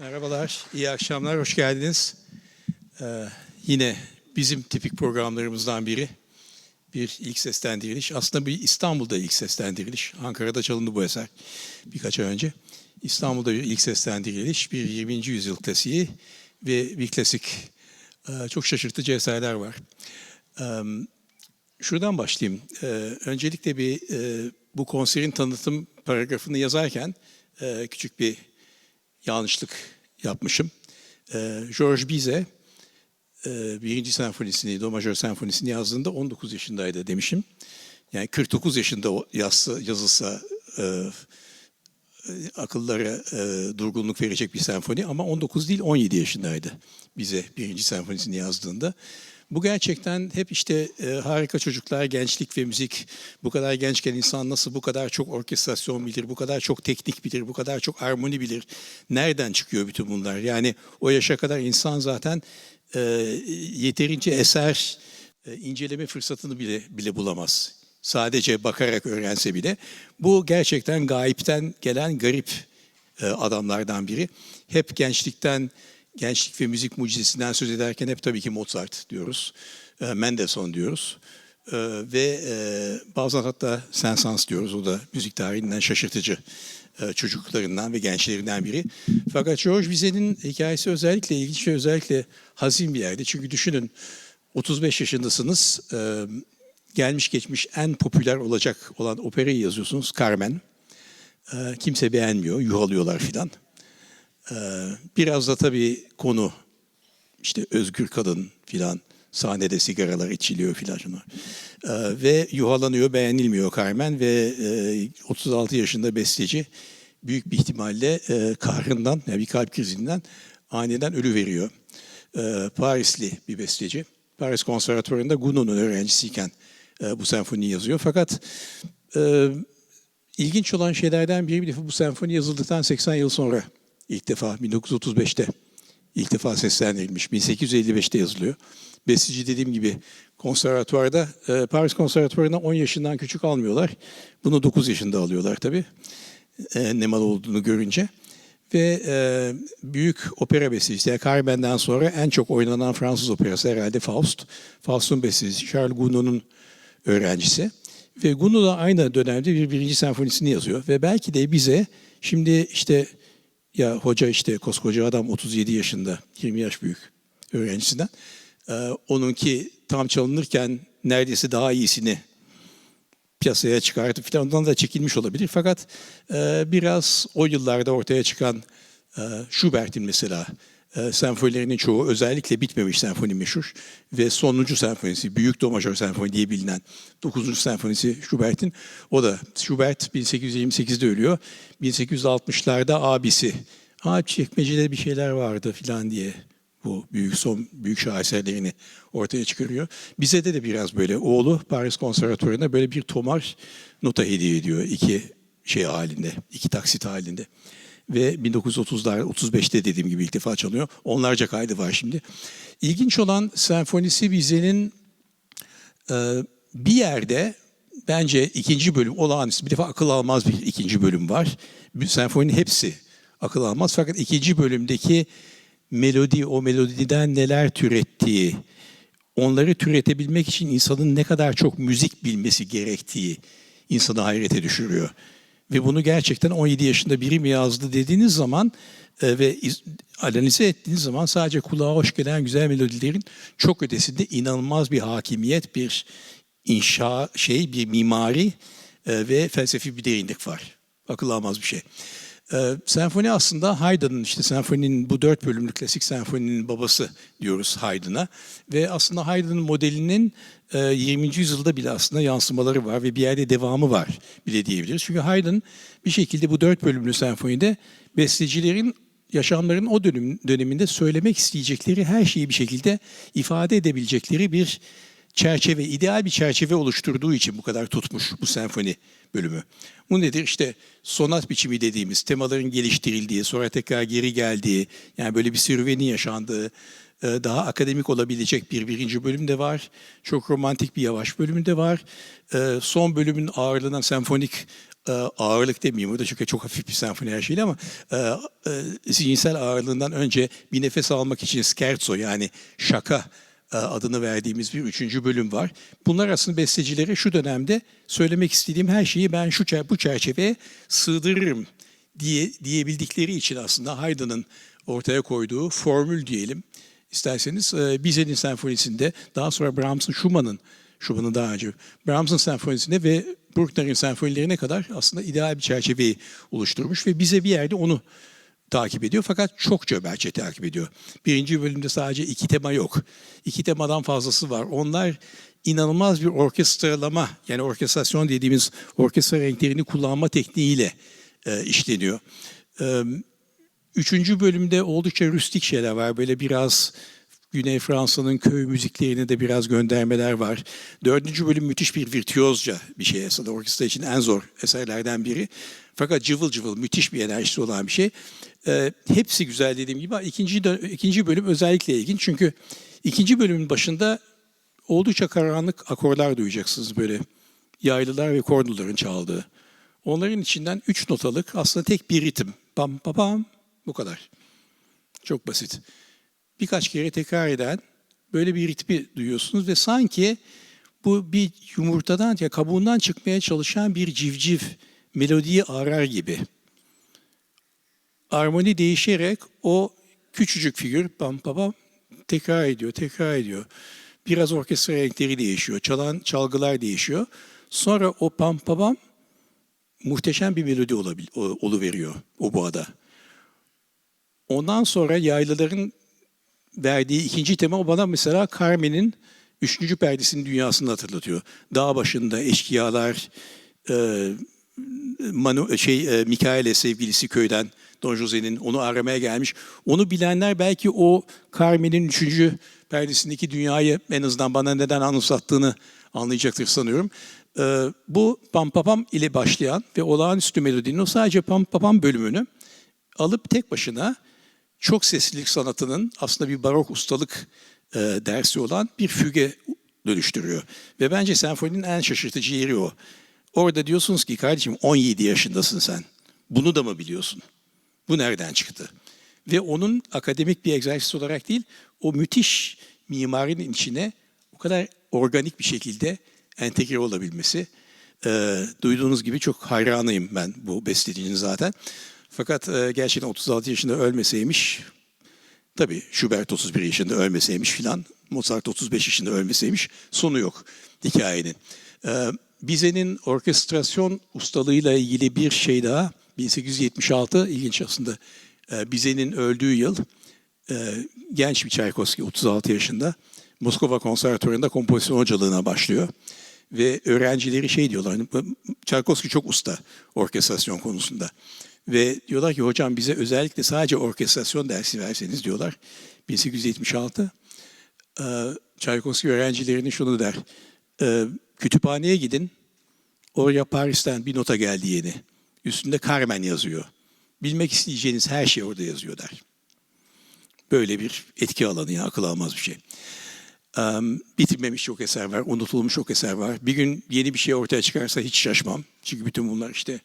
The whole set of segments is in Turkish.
Merhabalar, iyi akşamlar, hoş geldiniz. Ee, yine bizim tipik programlarımızdan biri. Bir ilk seslendiriliş. Aslında bir İstanbul'da ilk seslendiriliş. Ankara'da çalındı bu eser birkaç ay önce. İstanbul'da bir ilk seslendiriliş. Bir 20. yüzyıl klasiği ve bir klasik. Ee, çok şaşırtıcı eserler var. Ee, şuradan başlayayım. Ee, öncelikle bir e, bu konserin tanıtım paragrafını yazarken e, küçük bir yanlışlık yapmışım. Ee, George Bizet e, birinci senfonisini, Do majör senfonisini yazdığında 19 yaşındaydı demişim. Yani 49 yaşında yazsa, yazılsa e, e, akıllara e, durgunluk verecek bir senfoni ama 19 değil 17 yaşındaydı bize birinci senfonisini yazdığında. Bu gerçekten hep işte e, harika çocuklar, gençlik ve müzik. Bu kadar gençken insan nasıl bu kadar çok orkestrasyon bilir, bu kadar çok teknik bilir, bu kadar çok armoni bilir. Nereden çıkıyor bütün bunlar? Yani o yaşa kadar insan zaten e, yeterince eser e, inceleme fırsatını bile bile bulamaz. Sadece bakarak öğrense bile. Bu gerçekten gayipten gelen garip e, adamlardan biri. Hep gençlikten gençlik ve müzik mucizesinden söz ederken hep tabii ki Mozart diyoruz, e, Mendelssohn diyoruz e, ve e, bazen hatta Saint-Saëns diyoruz. O da müzik tarihinden şaşırtıcı e, çocuklarından ve gençlerinden biri. Fakat George Bizet'in hikayesi özellikle ilginç ve özellikle hazin bir yerde. Çünkü düşünün 35 yaşındasınız, e, gelmiş geçmiş en popüler olacak olan operayı yazıyorsunuz Carmen. E, kimse beğenmiyor, yuhalıyorlar filan. Ee, Biraz da tabii konu işte özgür kadın filan sahnede sigaralar içiliyor filan şunlar. Ee, Ve yuhalanıyor, beğenilmiyor Carmen ve e, 36 yaşında besteci büyük bir ihtimalle e, kahrından, yani bir kalp krizinden aniden ölü veriyor. Parisli bir besteci. Paris Konservatuvarı'nda Gounod'un öğrencisiyken e, bu senfoniyi yazıyor. Fakat e, ilginç olan şeylerden biri bir defa bu senfoni yazıldıktan 80 yıl sonra İlk defa 1935'te ilk defa seslendirilmiş. 1855'te yazılıyor. Besici dediğim gibi konservatuvarda, e, Paris konservatuvarına 10 yaşından küçük almıyorlar. Bunu 9 yaşında alıyorlar tabii. E, ne mal olduğunu görünce. Ve e, büyük opera bestecisi, yani Carmen'den sonra en çok oynanan Fransız operası herhalde Faust. Faust'un bestecisi, Charles Gounod'un öğrencisi. Ve Gounod da aynı dönemde bir birinci senfonisini yazıyor. Ve belki de bize şimdi işte ya hoca işte koskoca adam 37 yaşında, 20 yaş büyük öğrencisinden. Ee, onunki tam çalınırken neredeyse daha iyisini piyasaya çıkartıp falan ondan da çekilmiş olabilir. Fakat e, biraz o yıllarda ortaya çıkan e, Schubert'in mesela e, senfonilerinin çoğu özellikle bitmemiş senfoni meşhur ve sonuncu senfonisi Büyük Do Majör Senfoni diye bilinen 9. senfonisi Schubert'in o da Schubert 1828'de ölüyor. 1860'larda abisi Aa çekmecede bir şeyler vardı filan diye bu büyük son büyük şaheserlerini ortaya çıkarıyor. Bize de de biraz böyle oğlu Paris Konservatuvarı'na böyle bir tomar nota hediye ediyor iki şey halinde, iki taksit halinde ve 1930'lar 35'te dediğim gibi ilk defa çalıyor. Onlarca kaydı var şimdi. İlginç olan senfonisi Bizet'in e, bir yerde bence ikinci bölüm olağanüstü bir defa akıl almaz bir ikinci bölüm var. Senfoninin hepsi akıl almaz fakat ikinci bölümdeki melodi o melodiden neler türettiği onları türetebilmek için insanın ne kadar çok müzik bilmesi gerektiği insanı hayrete düşürüyor. Ve bunu gerçekten 17 yaşında biri mi yazdı dediğiniz zaman e, ve iz, analize ettiğiniz zaman sadece kulağa hoş gelen güzel melodilerin çok ötesinde inanılmaz bir hakimiyet, bir inşa şey, bir mimari e, ve felsefi bir derinlik var. Akıl almaz bir şey. E, senfoni aslında Haydn'ın işte senfoninin bu dört bölümlü klasik senfoninin babası diyoruz Haydn'a ve aslında Haydn'ın modelinin 20. yüzyılda bile aslında yansımaları var ve bir yerde devamı var bile diyebiliriz. Çünkü Haydn bir şekilde bu dört bölümlü senfonide bestecilerin yaşamların o dönem, döneminde söylemek isteyecekleri her şeyi bir şekilde ifade edebilecekleri bir çerçeve, ideal bir çerçeve oluşturduğu için bu kadar tutmuş bu senfoni bölümü. Bu nedir? İşte sonat biçimi dediğimiz temaların geliştirildiği, sonra tekrar geri geldiği, yani böyle bir serüvenin yaşandığı, e, daha akademik olabilecek bir birinci bölüm de var. Çok romantik bir yavaş bölümü de var. E, son bölümün ağırlığından senfonik e, ağırlık demeyeyim burada çünkü çok hafif bir senfoni her şeyle ama zihinsel ağırlığından önce bir nefes almak için scherzo yani şaka adını verdiğimiz bir üçüncü bölüm var. Bunlar aslında bestecilere şu dönemde söylemek istediğim her şeyi ben şu bu çerçeveye sığdırırım diye diyebildikleri için aslında Haydn'ın ortaya koyduğu formül diyelim isterseniz e, Bizet'in senfonisinde daha sonra Brahms'ın Schumann'ın Schumann'ın daha önce Brahms'ın senfonisinde ve Bruckner'in senfonilerine kadar aslında ideal bir çerçeveyi oluşturmuş ve bize bir yerde onu takip ediyor fakat çok cömertçe takip ediyor. Birinci bölümde sadece iki tema yok. İki temadan fazlası var. Onlar inanılmaz bir orkestralama yani orkestrasyon dediğimiz orkestra renklerini kullanma tekniğiyle e, işleniyor. E, üçüncü bölümde oldukça rüstik şeyler var. Böyle biraz Güney Fransa'nın köy müziklerine de biraz göndermeler var. Dördüncü bölüm müthiş bir virtüozca bir şey aslında. Orkestra için en zor eserlerden biri. Fakat cıvıl cıvıl müthiş bir enerjisi olan bir şey. Ee, hepsi güzel dediğim gibi. İkinci, ikinci bölüm özellikle ilginç. Çünkü ikinci bölümün başında oldukça karanlık akorlar duyacaksınız böyle. Yaylılar ve kornuların çaldığı. Onların içinden üç notalık aslında tek bir ritim. Pam pam pam bu kadar. Çok basit. Birkaç kere tekrar eden böyle bir ritmi duyuyorsunuz ve sanki bu bir yumurtadan ya kabuğundan çıkmaya çalışan bir civciv melodiyi arar gibi. Armoni değişerek o küçücük figür pam pam tekrar ediyor, tekrar ediyor. Biraz orkestra renkleri değişiyor, çalan çalgılar değişiyor. Sonra o pam pam muhteşem bir melodi olabil, oluveriyor o boğada. Ondan sonra yaylıların verdiği ikinci tema bana mesela Carmen'in üçüncü perdesinin dünyasını hatırlatıyor. Dağ başında eşkıyalar, e, Manu, şey, e, Mikaele sevgilisi köyden Don Jose'nin onu aramaya gelmiş. Onu bilenler belki o Carmen'in üçüncü perdesindeki dünyayı en azından bana neden anımsattığını anlayacaktır sanıyorum. E, bu Pam Papam ile başlayan ve olağanüstü melodinin o sadece Pam Papam bölümünü alıp tek başına çok seslilik sanatının aslında bir barok ustalık e, dersi olan bir füge dönüştürüyor. Ve bence senfoninin en şaşırtıcı yeri o. Orada diyorsunuz ki kardeşim 17 yaşındasın sen. Bunu da mı biliyorsun? Bu nereden çıktı? Ve onun akademik bir egzersiz olarak değil, o müthiş mimarinin içine o kadar organik bir şekilde entegre olabilmesi. E, duyduğunuz gibi çok hayranıyım ben bu bestecinin zaten. Fakat e, gerçekten 36 yaşında ölmeseymiş, tabii Schubert 31 yaşında ölmeseymiş filan, Mozart 35 yaşında ölmeseymiş sonu yok hikayenin. E, Bizet'in orkestrasyon ustalığıyla ilgili bir şey daha, 1876 ilginç aslında. E, Bizet'in öldüğü yıl e, genç bir Tchaikovsky 36 yaşında Moskova Konservatuvarı'nda kompozisyon hocalığına başlıyor. Ve öğrencileri şey diyorlar, hani, Tchaikovsky çok usta orkestrasyon konusunda. Ve diyorlar ki hocam bize özellikle sadece orkestrasyon dersi verseniz diyorlar. 1876. Ee, Tchaikovsky öğrencilerine şunu der. Kütüphaneye gidin. Oraya Paris'ten bir nota geldi yeni. Üstünde Carmen yazıyor. Bilmek isteyeceğiniz her şey orada yazıyor der. Böyle bir etki alanı ya akıl almaz bir şey. Um, bitirmemiş çok eser var, unutulmuş çok eser var. Bir gün yeni bir şey ortaya çıkarsa hiç şaşmam. Çünkü bütün bunlar işte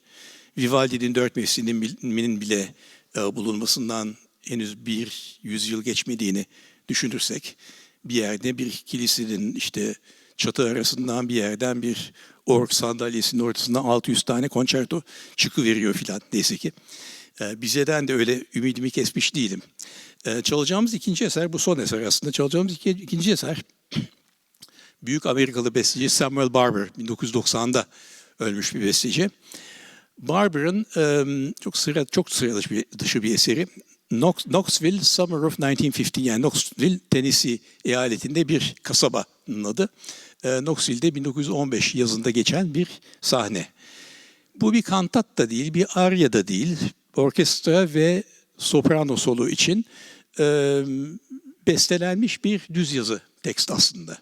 Vivaldi'nin dört mevsiminin bile e, bulunmasından henüz bir yüzyıl geçmediğini düşünürsek bir yerde bir kilisenin işte çatı arasından bir yerden bir ork sandalyesinin ortasından 600 tane konçerto çıkıveriyor filan neyse ki. E, bizeden de öyle ümidimi kesmiş değilim. E, çalacağımız ikinci eser bu son eser aslında. Çalacağımız iki, ikinci eser büyük Amerikalı besteci Samuel Barber 1990'da ölmüş bir besteci. Barber'ın um, çok sıra çok sıra bir, dışı bir eseri. Knox, Knoxville Summer of 1950 yani Knoxville Tennessee eyaletinde bir kasabanın adı. E, Knoxville'de 1915 yazında geçen bir sahne. Bu bir kantat da değil, bir arya da değil. Orkestra ve soprano solo için e, bestelenmiş bir düz yazı tekst aslında.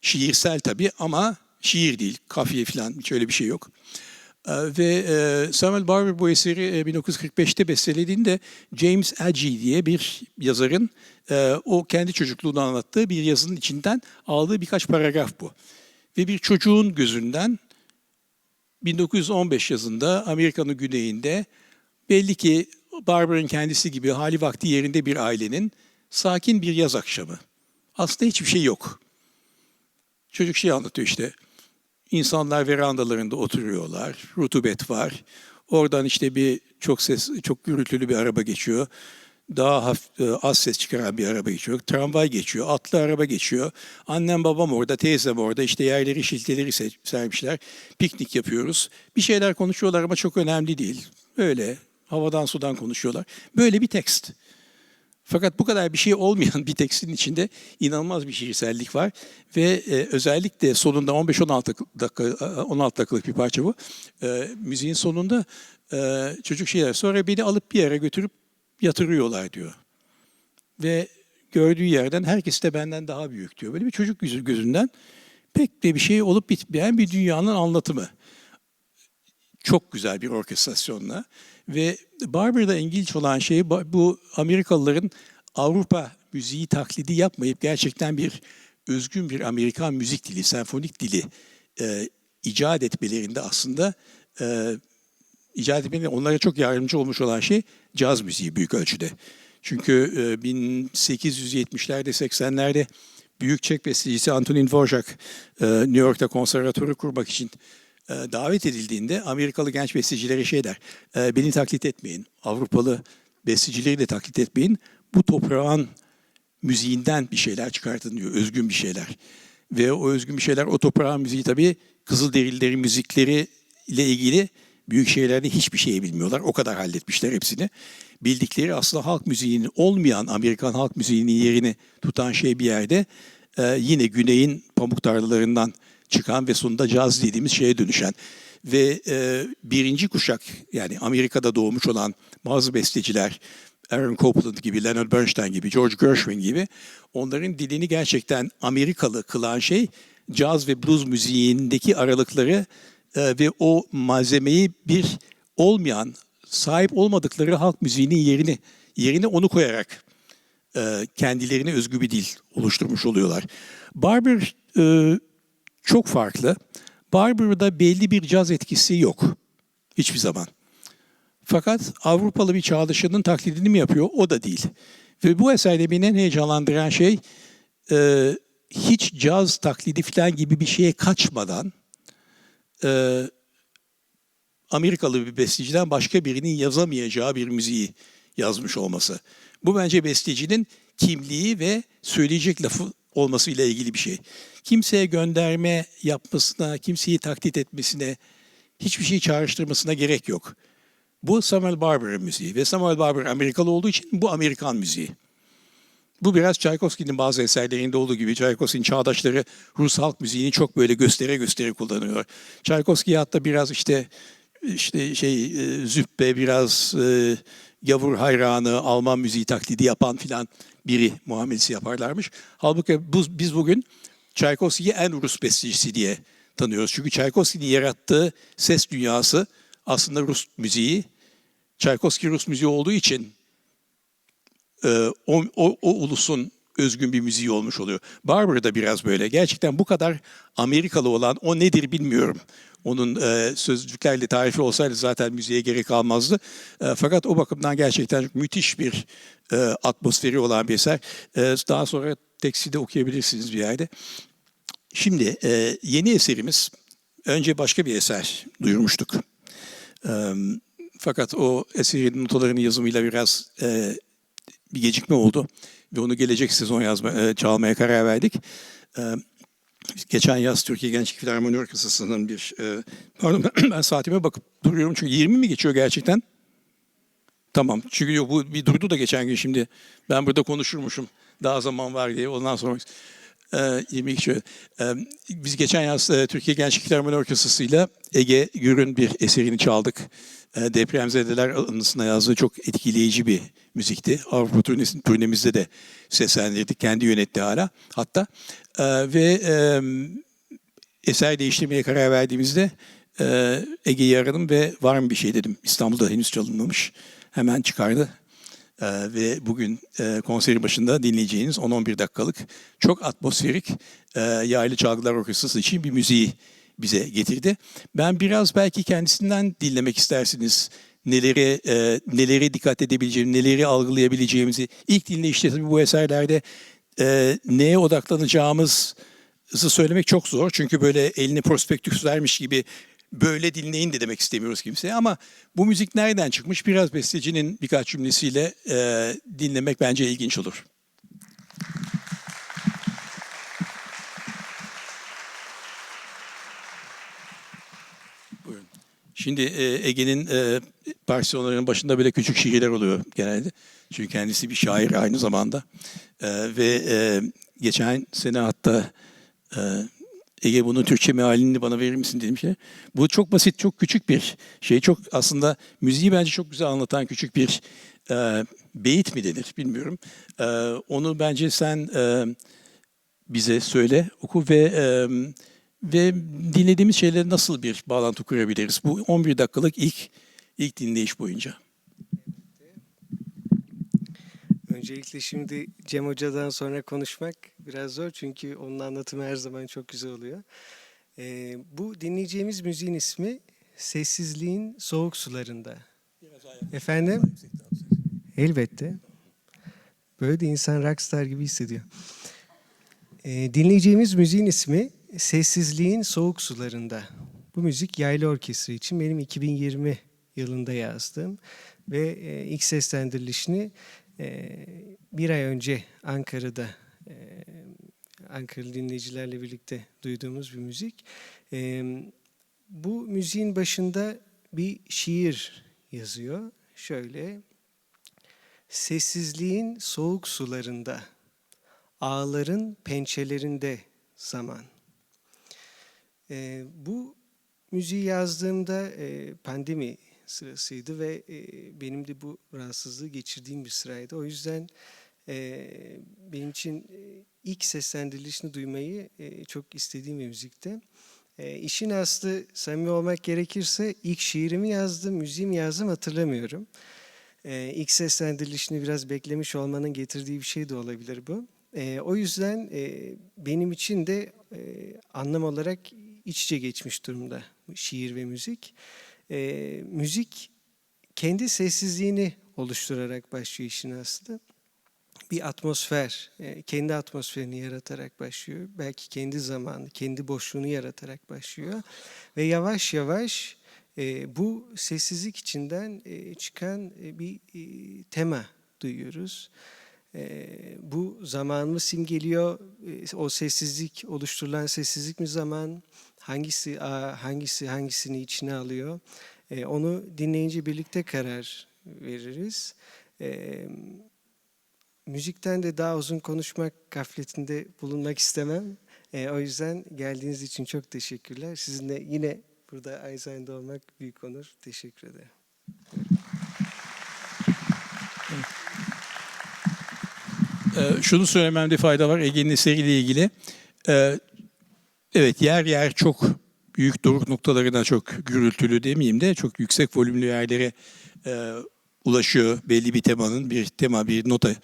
Şiirsel tabii ama şiir değil, kafiye falan hiç öyle bir şey yok. Ve Samuel Barber bu eseri 1945'te bestelediğinde James Agee diye bir yazarın o kendi çocukluğunu anlattığı bir yazının içinden aldığı birkaç paragraf bu. Ve bir çocuğun gözünden 1915 yazında Amerika'nın güneyinde belli ki Barber'ın kendisi gibi hali vakti yerinde bir ailenin sakin bir yaz akşamı. Aslında hiçbir şey yok. Çocuk şey anlatıyor işte. İnsanlar verandalarında oturuyorlar. Rutubet var. Oradan işte bir çok ses, çok gürültülü bir araba geçiyor. Daha hafif, e, az ses çıkaran bir araba geçiyor. Tramvay geçiyor. Atlı araba geçiyor. Annem babam orada, teyzem orada. İşte yerleri, şilteleri se- sermişler. Piknik yapıyoruz. Bir şeyler konuşuyorlar ama çok önemli değil. Öyle havadan sudan konuşuyorlar. Böyle bir tekst. Fakat bu kadar bir şey olmayan bir tekstin içinde inanılmaz bir şiirsellik var ve e, özellikle sonunda 15-16 dakika 16 dakikalık bir parça bu. E, müziğin sonunda e, çocuk şeyler sonra beni alıp bir yere götürüp yatırıyorlar diyor. Ve gördüğü yerden herkes de benden daha büyük diyor. Böyle bir çocuk yüzü gözünden pek de bir şey olup bitmeyen bir dünyanın anlatımı. Çok güzel bir orkestrasyonla ve Barber'da ilginç olan şey bu Amerikalıların Avrupa müziği taklidi yapmayıp gerçekten bir özgün bir Amerikan müzik dili, senfonik dili e, icat etmelerinde aslında e, icat etmelerinde onlara çok yardımcı olmuş olan şey caz müziği büyük ölçüde. Çünkü e, 1870'lerde 80'lerde büyük Çek bestecisi Antonin Dvorak e, New York'ta konservatuarı kurmak için davet edildiğinde Amerikalı genç bestecilere şey der. e, Beni taklit etmeyin. Avrupalı bestecileri de taklit etmeyin. Bu toprağın müziğinden bir şeyler çıkartın diyor. Özgün bir şeyler. Ve o özgün bir şeyler o toprağın müziği tabii Kızılderililerin müzikleri ile ilgili büyük şehirlerde hiçbir şey bilmiyorlar. O kadar halletmişler hepsini. Bildikleri aslında halk müziğinin olmayan Amerikan halk müziğinin yerini tutan şey bir yerde e, yine güneyin pamuk tarlalarından çıkan ve sonunda caz dediğimiz şeye dönüşen ve e, birinci kuşak yani Amerika'da doğmuş olan bazı besteciler Aaron Copland gibi, Leonard Bernstein gibi, George Gershwin gibi onların dilini gerçekten Amerikalı kılan şey caz ve blues müziğindeki aralıkları e, ve o malzemeyi bir olmayan, sahip olmadıkları halk müziğinin yerini yerine onu koyarak e, kendilerine özgü bir dil oluşturmuş oluyorlar. Barber e, çok farklı. Barber'da belli bir caz etkisi yok. Hiçbir zaman. Fakat Avrupalı bir çağdaşının taklidini mi yapıyor? O da değil. Ve bu eserde beni en heyecanlandıran şey e, hiç caz taklidi falan gibi bir şeye kaçmadan e, Amerikalı bir besteciden başka birinin yazamayacağı bir müziği yazmış olması. Bu bence bestecinin kimliği ve söyleyecek lafı olmasıyla ilgili bir şey. Kimseye gönderme yapmasına, kimseyi taklit etmesine, hiçbir şey çağrıştırmasına gerek yok. Bu Samuel Barber'ın müziği ve Samuel Barber Amerikalı olduğu için bu Amerikan müziği. Bu biraz Tchaikovsky'nin bazı eserlerinde olduğu gibi Tchaikovsky'nin çağdaşları Rus halk müziğini çok böyle göstere göstere kullanıyor. Tchaikovsky hatta biraz işte işte şey e, züppe biraz e, gavur hayranı Alman müziği taklidi yapan filan biri muamelesi yaparlarmış. Halbuki bu, biz bugün Tchaikovsky'yi en Rus bestecisi diye tanıyoruz. Çünkü Tchaikovsky'nin yarattığı ses dünyası aslında Rus müziği. Tchaikovsky Rus müziği olduğu için e, o, o, o ulusun özgün bir müziği olmuş oluyor. Barber da biraz böyle. Gerçekten bu kadar Amerikalı olan o nedir bilmiyorum. Onun e, sözcüklerle tarifi olsaydı zaten müziğe gerek kalmazdı. E, fakat o bakımdan gerçekten müthiş bir e, atmosferi olan bir eser. E, daha sonra teksti de okuyabilirsiniz bir yerde. Şimdi e, yeni eserimiz, önce başka bir eser duyurmuştuk. E, fakat o eserin notalarının yazımıyla biraz e, bir gecikme oldu ve onu gelecek sezon yazma, e, çalmaya karar verdik. E, geçen yaz Türkiye Gençlik Filarmoni Orkestrası'nın bir, e, pardon ben saatime bakıp duruyorum çünkü 20 mi geçiyor gerçekten? Tamam çünkü bu bir durdu da geçen gün şimdi ben burada konuşurmuşum daha zaman var diye ondan sonra e, 20 geçiyor. E, biz geçen yaz e, Türkiye Gençlik Filarmoni Orkestrası'yla Ege Gür'ün bir eserini çaldık. E, depremzedeler anısına yazdığı çok etkileyici bir müzikti. Avrupa turnesi, turnemizde de seslendirdik. Kendi yönetti hala. Hatta e, ve e, eser değiştirmeye karar verdiğimizde e, Ege'yi aradım ve var mı bir şey dedim. İstanbul'da henüz çalınmamış. Hemen çıkardı. E, ve bugün e, konserin başında dinleyeceğiniz 10-11 dakikalık çok atmosferik e, yaylı çalgılar orkestrası için bir müziği bize getirdi. Ben biraz belki kendisinden dinlemek istersiniz. Neleri e, neleri dikkat edebileceğimizi, neleri algılayabileceğimizi. İlk dinleyişte tabii bu eserlerde e, neye odaklanacağımızı söylemek çok zor. Çünkü böyle elini prospektüs vermiş gibi böyle dinleyin de demek istemiyoruz kimseye. Ama bu müzik nereden çıkmış? Biraz bestecinin birkaç cümlesiyle e, dinlemek bence ilginç olur. Buyurun. Şimdi e, Ege'nin e, partisyonlarının başında böyle küçük şiirler oluyor genelde. Çünkü kendisi bir şair aynı zamanda. E, ve e, geçen sene hatta e, Ege bunun Türkçe mealini bana verir misin dedim şey. Bu çok basit, çok küçük bir şey. Çok aslında müziği bence çok güzel anlatan küçük bir e, beyit mi denir bilmiyorum. E, onu bence sen e, bize söyle, oku ve e, ve dinlediğimiz şeylere nasıl bir bağlantı kurabiliriz? Bu 11 dakikalık ilk ilk dinleyiş boyunca. Öncelikle şimdi Cem Hoca'dan sonra konuşmak biraz zor çünkü onun anlatımı her zaman çok güzel oluyor. Ee, bu dinleyeceğimiz müziğin ismi Sessizliğin Soğuk Sularında. Efendim? Elbette. Böyle de insan rockstar gibi hissediyor. Ee, dinleyeceğimiz müziğin ismi Sessizliğin Soğuk Sularında. Bu müzik yaylı orkestra için benim 2020 yılında yazdığım ve e, ilk seslendirilişini bir ay önce Ankara'da e, Ankaralı dinleyicilerle birlikte duyduğumuz bir müzik. E, bu müziğin başında bir şiir yazıyor. Şöyle, sessizliğin soğuk sularında, ağların pençelerinde zaman. E, bu müziği yazdığımda e, pandemi sırasıydı ve e, benim de bu rahatsızlığı geçirdiğim bir sıraydı. O yüzden e, benim için e, ilk seslendirilişini duymayı çok istediğim bir müzikte. E, işin aslı samimi olmak gerekirse ilk şiirimi yazdım, müziğimi yazdım hatırlamıyorum. E, ilk seslendirilişini biraz beklemiş olmanın getirdiği bir şey de olabilir bu. O yüzden benim için de anlam olarak iç içe geçmiş durumda şiir ve müzik. E, müzik kendi sessizliğini oluşturarak başlıyor işin aslı. Bir atmosfer, e, kendi atmosferini yaratarak başlıyor. Belki kendi zamanı, kendi boşluğunu yaratarak başlıyor. Ve yavaş yavaş e, bu sessizlik içinden e, çıkan bir tema duyuyoruz. Bu zaman mı simgeliyor? O sessizlik, oluşturulan sessizlik mi zaman? Hangisi a, hangisi hangisini içine alıyor? E, onu dinleyince birlikte karar veririz. E, müzikten de daha uzun konuşmak gafletinde bulunmak istemem. E, o yüzden geldiğiniz için çok teşekkürler. Sizinle yine burada aynı zamanda olmak büyük onur. Teşekkür ederim. Ee, şunu söylememde fayda var Ege'nin eseriyle ilgili. Ee, evet yer yer çok büyük doruk noktalarına çok gürültülü demeyeyim de çok yüksek volümlü yerlere e, ulaşıyor belli bir temanın bir tema bir nota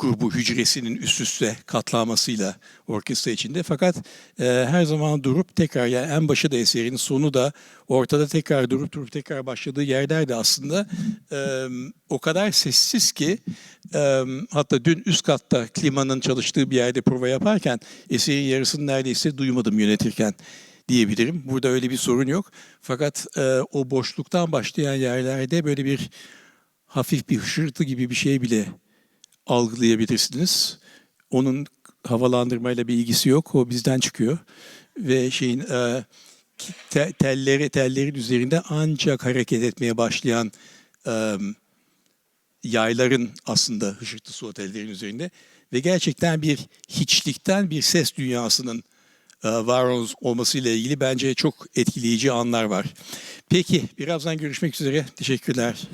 grubu hücresinin üst üste katlanmasıyla orkestra içinde. Fakat e, her zaman durup tekrar yani en başı da eserin sonu da ortada tekrar durup durup tekrar başladığı yerler de aslında e, o kadar sessiz ki e, hatta dün üst katta klimanın çalıştığı bir yerde prova yaparken eserin yarısını neredeyse duymadım yönetirken diyebilirim. Burada öyle bir sorun yok. Fakat e, o boşluktan başlayan yerlerde böyle bir hafif bir hışırtı gibi bir şey bile algılayabilirsiniz. Onun havalandırmayla bir ilgisi yok. O bizden çıkıyor. Ve şeyin e, te, telleri tellerin üzerinde ancak hareket etmeye başlayan e, yayların aslında hışırtısı o tellerin üzerinde ve gerçekten bir hiçlikten bir ses dünyasının e, var olmasıyla ilgili bence çok etkileyici anlar var. Peki birazdan görüşmek üzere. Teşekkürler.